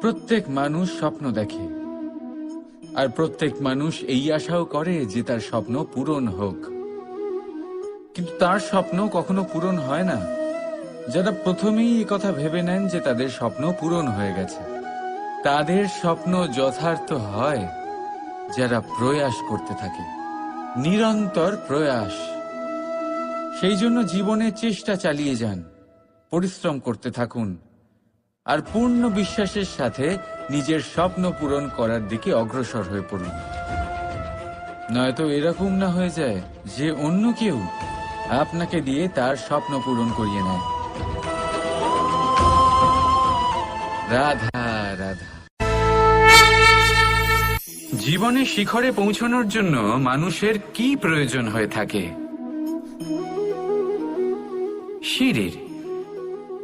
প্রত্যেক মানুষ স্বপ্ন দেখে। আর প্রত্যেক মানুষ এই আশাও করে যে তার স্বপ্ন পূরণ হোক। কিন্তু তার স্বপ্ন কখনো পূরণ হয় না। যারা প্রথমেই কথা ভেবে নেন যে তাদের স্বপ্ন পূরণ হয়ে গেছে। তাদের স্বপ্ন যথার্থ হয় যারা প্রয়াস করতে থাকে। নিরন্তর প্রয়াস। সেই জন্য জীবনে চেষ্টা চালিয়ে যান, পরিশ্রম করতে থাকুন। আর পূর্ণ বিশ্বাসের সাথে নিজের স্বপ্ন পূরণ করার দিকে অগ্রসর হয়ে পড়ুন। নয়তো এরকম না হয়ে যায় যে অন্য কেউ আপনাকে দিয়ে তার স্বপ্ন পূরণ করিয়ে নেয়। রাধা রাধা। জীবনে শিখরে পৌঁছানোর জন্য মানুষের কি প্রয়োজন হয়ে থাকে? সিঁড়ির